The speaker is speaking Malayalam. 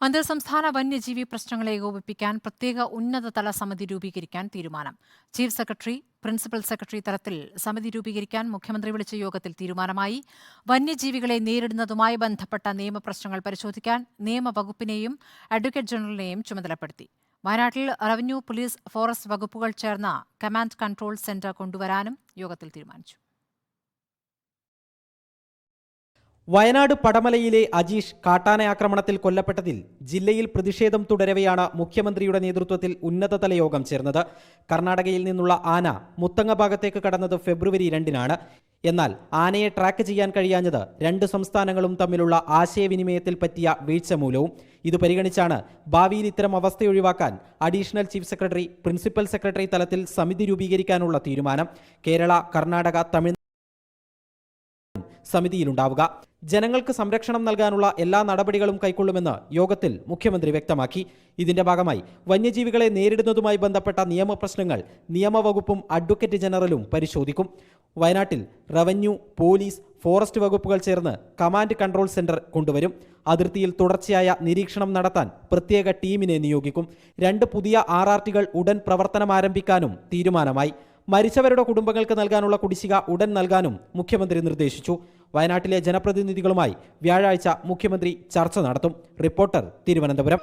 അന്തർ സംസ്ഥാന വന്യജീവി പ്രശ്നങ്ങളെ ഏകോപിപ്പിക്കാൻ പ്രത്യേക ഉന്നതതല സമിതി രൂപീകരിക്കാൻ തീരുമാനം. ചീഫ് സെക്രട്ടറി പ്രിൻസിപ്പൽ സെക്രട്ടറി തലത്തിൽ സമിതി രൂപീകരിക്കാൻ മുഖ്യമന്ത്രി വിളിച്ച യോഗത്തിൽ തീരുമാനമായി. വന്യജീവികളെ നേരിടുന്നതുമായി ബന്ധപ്പെട്ട നിയമപ്രശ്നങ്ങൾ പരിശോധിക്കാൻ നിയമവകുപ്പിനെയും അഡ്വക്കേറ്റ് ജനറലിനെയും ചുമതലപ്പെടുത്തി. വയനാട്ടിൽ റവന്യൂ പോലീസ് ഫോറസ്റ്റ് വകുപ്പുകൾ ചേർന്ന കമാൻഡ് കൺട്രോൾ സെന്റർ കൊണ്ടുവരാനും യോഗത്തിൽ തീരുമാനിച്ചു. വയനാട് പടമലയിലെ അജീഷ് കാട്ടാന ആക്രമണത്തിൽ കൊല്ലപ്പെട്ടതിൽ ജില്ലയിൽ പ്രതിഷേധം തുടരവെയാണ് മുഖ്യമന്ത്രിയുടെ നേതൃത്വത്തിൽ ഉന്നതതല യോഗം ചേർന്നത്. കർണാടകയിൽ നിന്നുള്ള ആന മുത്തങ്ങ ഭാഗത്തേക്ക് കടന്നത് ഫെബ്രുവരി രണ്ടിനാണ്. എന്നാൽ ആനയെ ട്രാക്ക് ചെയ്യാൻ കഴിയാഞ്ഞത് രണ്ട് സംസ്ഥാനങ്ങളും തമ്മിലുള്ള ആശയവിനിമയത്തിൽ പറ്റിയ വീഴ്ച മൂലവും. ഇത് പരിഗണിച്ചാണ് ഭാവിയിൽ ഇത്തരം അവസ്ഥ ഒഴിവാക്കാൻ additional chief secretary principal secretary തലത്തിൽ സമിതി രൂപീകരിക്കാനുള്ള തീരുമാനം. കേരള കർണാടക തമിഴ്നാട് സമിതിയിലുണ്ടാവുക. ജനങ്ങൾക്ക് സംരക്ഷണം നൽകാനുള്ള എല്ലാ നടപടികളും കൈക്കൊള്ളുമെന്ന് യോഗത്തിൽ മുഖ്യമന്ത്രി വ്യക്തമാക്കി. ഇതിന്റെ ഭാഗമായി വന്യജീവികളെ നേരിടുന്നതുമായി ബന്ധപ്പെട്ട നിയമപ്രശ്നങ്ങൾ നിയമവകുപ്പും അഡ്വക്കേറ്റ് ജനറലും പരിശോധിക്കും. വയനാട്ടിൽ റവന്യൂ പോലീസ് ഫോറസ്റ്റ് വകുപ്പുകൾ ചേർന്ന് കമാൻഡ് കൺട്രോൾ സെന്റർ കൊണ്ടുവരും. അതിർത്തിയിൽ തുടർച്ചയായ നിരീക്ഷണം നടത്താൻ പ്രത്യേക ടീമിനെ നിയോഗിക്കും. രണ്ട് പുതിയ ആർ ആർ ടികൾ ഉടൻ പ്രവർത്തനം ആരംഭിക്കാനും തീരുമാനമായി. മരിച്ചവരുടെ കുടുംബങ്ങൾക്ക് നൽകാനുള്ള കുടിശ്ശിക ഉടൻ നൽകാനും മുഖ്യമന്ത്രി നിർദ്ദേശിച്ചു. വയനാട്ടിലെ ജനപ്രതിനിധികളുമായി വ്യാഴാഴ്ച മുഖ്യമന്ത്രി ചർച്ച നടത്തും. റിപ്പോർട്ടർ തിരുവനന്തപുരം.